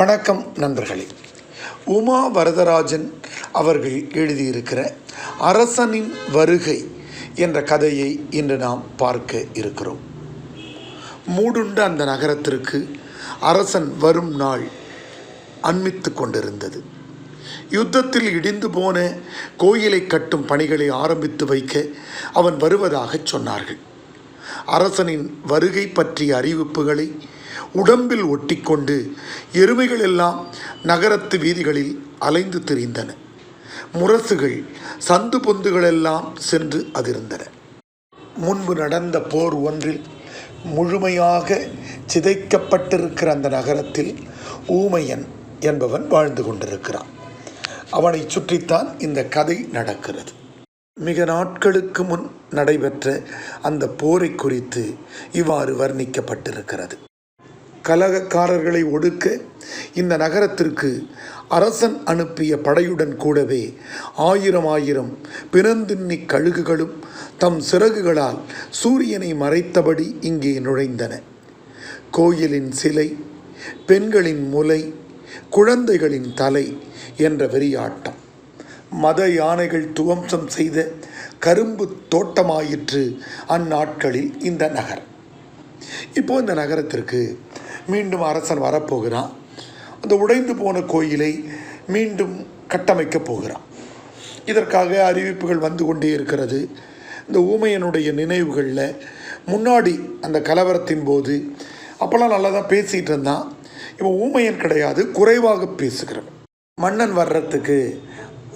வணக்கம் நண்பர்களே. உமா வரதராஜன் அவர்கள் எழுதியிருக்கிற அரசனின் வருகை என்ற கதையை இன்று நாம் பார்க்க இருக்கிறோம். மூடுண்ட அந்த நகரத்திற்கு அரசன் வரும் நாள் அண்மித்து கொண்டிருந்தது. யுத்தத்தில் இடிந்து போன கோயிலை கட்டும் பணிகளை ஆரம்பித்து வைக்க அவன் வருவதாகச் சொன்னார்கள். அரசனின் வருகை பற்றிய அறிவிப்புகளை உடம்பில் ஒட்டிக்கொண்டு எருமைகள் எல்லாம் நகரத்து வீதிகளில் அலைந்து திரிந்தன. முரசுகள் சந்து பொந்துகளெல்லாம் சென்று அதிர்ந்தன. முன்பு நடந்த போர் ஒன்றில் முழுமையாக சிதைக்கப்பட்டிருக்கிற அந்த நகரத்தில் ஊமையன் என்பவன் வாழ்ந்து கொண்டிருக்கிறான். அவனை சுற்றித்தான் இந்த கதை நடக்கிறது. மிக நாட்களுக்கு முன் நடைபெற்ற அந்த போரை குறித்து இவ்வாறு வர்ணிக்கப்பட்டிருக்கிறது. கலகக்காரர்களை ஒடுக்க இந்த நகரத்திற்கு அரசன் அனுப்பிய படையுடன் கூடவே ஆயிரம் ஆயிரம் பிறந்தின்னி கழுகுகளும் தம் சிறகுகளால் சூரியனை மறைத்தபடி இங்கே நுழைந்தன. கோயிலின் சிலை பெண்களின் முலை குழந்தைகளின் தலை என்ற வெறியாட்டம். மத யானைகள் துவம்சம் செய்த கரும்பு தோட்டமாயிற்று அந்நாட்களில் இந்த நகர். இப்போ இந்த நகரத்திற்கு மீண்டும் அரசன் வரப்போகிறான். அந்த உடைந்து போன கோயிலை மீண்டும் கட்டமைக்கப் போகிறான். இதற்காக அறிவிப்புகள் வந்து கொண்டே இருக்கிறது. இந்த ஊமையனுடைய நினைவுகளில் முன்னாடி அந்த கலவரத்தின் போது அப்போல்லாம் நல்லா தான் பேசிகிட்டு இருந்தான். இப்போ ஊமையன் கிடையாது குறைவாக பேசுகிறவன் மன்னன் வர்றதுக்கு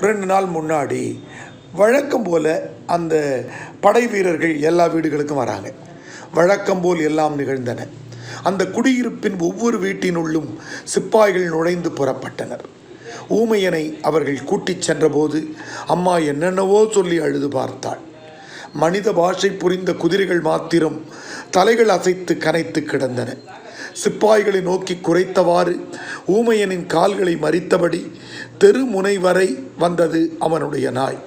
ரெண்டு நாள் முன்னாடி வழக்கம் போல் அந்த படை வீரர்கள் எல்லா வீடுகளுக்கும் வராங்க. வழக்கம் போல் எல்லாம் நிகழ்ந்தன. அந்த குடியிருப்பின் ஒவ்வொரு வீட்டினுள்ளும் சிப்பாய்கள் நுழைந்து புறப்பட்டனர். ஊமையனை அவர்கள் கூட்டிச் சென்றபோது அம்மா என்னென்னவோ சொல்லி அழுது பார்த்தாள். மனித பாஷை புரிந்த குதிரைகள் மாத்திரம் தலைகள் அசைத்து கனைத்து கிடந்தன. சிப்பாய்களை நோக்கி குறைத்தவாறு ஊமையனின் கால்களை மறித்தபடி தெருமுனை வரை வந்தது அவனுடைய நாய்.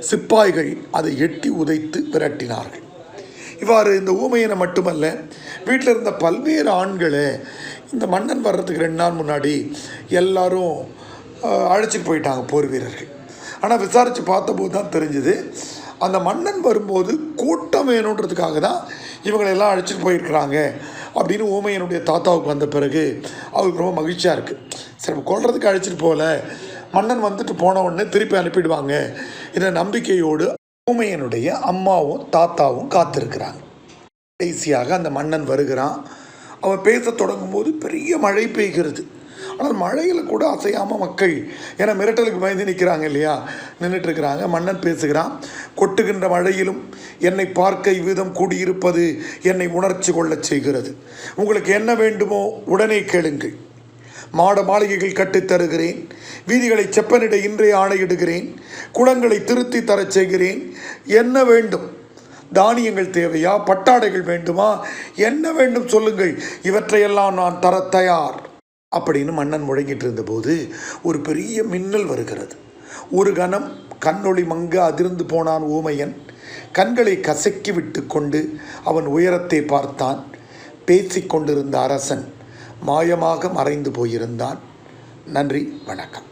சிப்பாய்கள் அதை எட்டி உதைத்து விரட்டினார்கள். இவ்வாறு இந்த ஊமையனை மட்டுமல்ல வீட்டில் இருந்த பல்வேறு ஆண்களை இந்த மன்னன் வர்றதுக்கு ரெண்டு நாள் முன்னாடி எல்லாரும் அழைச்சிட்டு போயிட்டாங்க போர் வீரர்கள். ஆனால் விசாரித்து பார்த்தபோது தான் தெரிஞ்சுது அந்த மன்னன் வரும்போது கூட்டம் வேணுன்றதுக்காக தான் இவங்களெல்லாம் அழைச்சிட்டு போயிருக்கிறாங்க அப்படின்னு ஊமையனுடைய தாத்தாவுக்கு வந்த பிறகு அவருக்கு ரொம்ப மகிழ்ச்சியாக இருக்குது சரி நம்ம கொல்றதுக்கு அழைச்சிட்டு போகல. மன்னன் வந்துட்டு போன உடனே திருப்பி அனுப்பிடுவாங்க என்ற நம்பிக்கையோடு ஊமையனுடைய அம்மாவும் தாத்தாவும் காத்திருக்கிறாங்க. கடைசியாக அந்த மன்னன் வருகிறான். அவன் பேசத் தொடங்கும்போது பெரிய மழை பெய்கிறது. ஆனால் மழையில் கூட அசையாமல் மக்கள் ஏன்னா மிரட்டலுக்கு பயந்து நிற்கிறாங்க இல்லையா? நின்றுட்டு இருக்கிறாங்க மன்னன் பேசுகிறான் கொட்டுகின்ற மழையிலும் என்னை பார்க்க இவ்விதம் கூடியிருப்பது என்னை உணர்ச்சி கொள்ளச் செய்கிறது. உங்களுக்கு என்ன வேண்டுமோ உடனே கேளுங்கள். மாட மாளிகைகள் கட்டித் தருகிறேன். வீதிகளை செப்பனிட இன்றே ஆணையிடுகிறேன். குளங்களை திருத்தி தரச் செய்கிறேன். என்ன வேண்டும்? தானியங்கள் தேவையா? பட்டாடைகள் வேண்டுமா? என்ன வேண்டும் சொல்லுங்கள். இவற்றையெல்லாம் நான் தர தயார். அப்படின்னு மன்னன் முழங்கிட்டு இருந்தபோது ஒரு பெரிய மின்னல் வருகிறது. ஒரு கணம் கண்ணொளி மங்க அதிர்ந்து போனான் ஊமையன். கண்களை கசக்கி விட்டு கொண்டு அவன் உயரத்தை பார்த்தான். பேசிக் கொண்டிருந்த அரசன் மாயமாக மறைந்து போயிருந்தான். நன்றி வணக்கம்.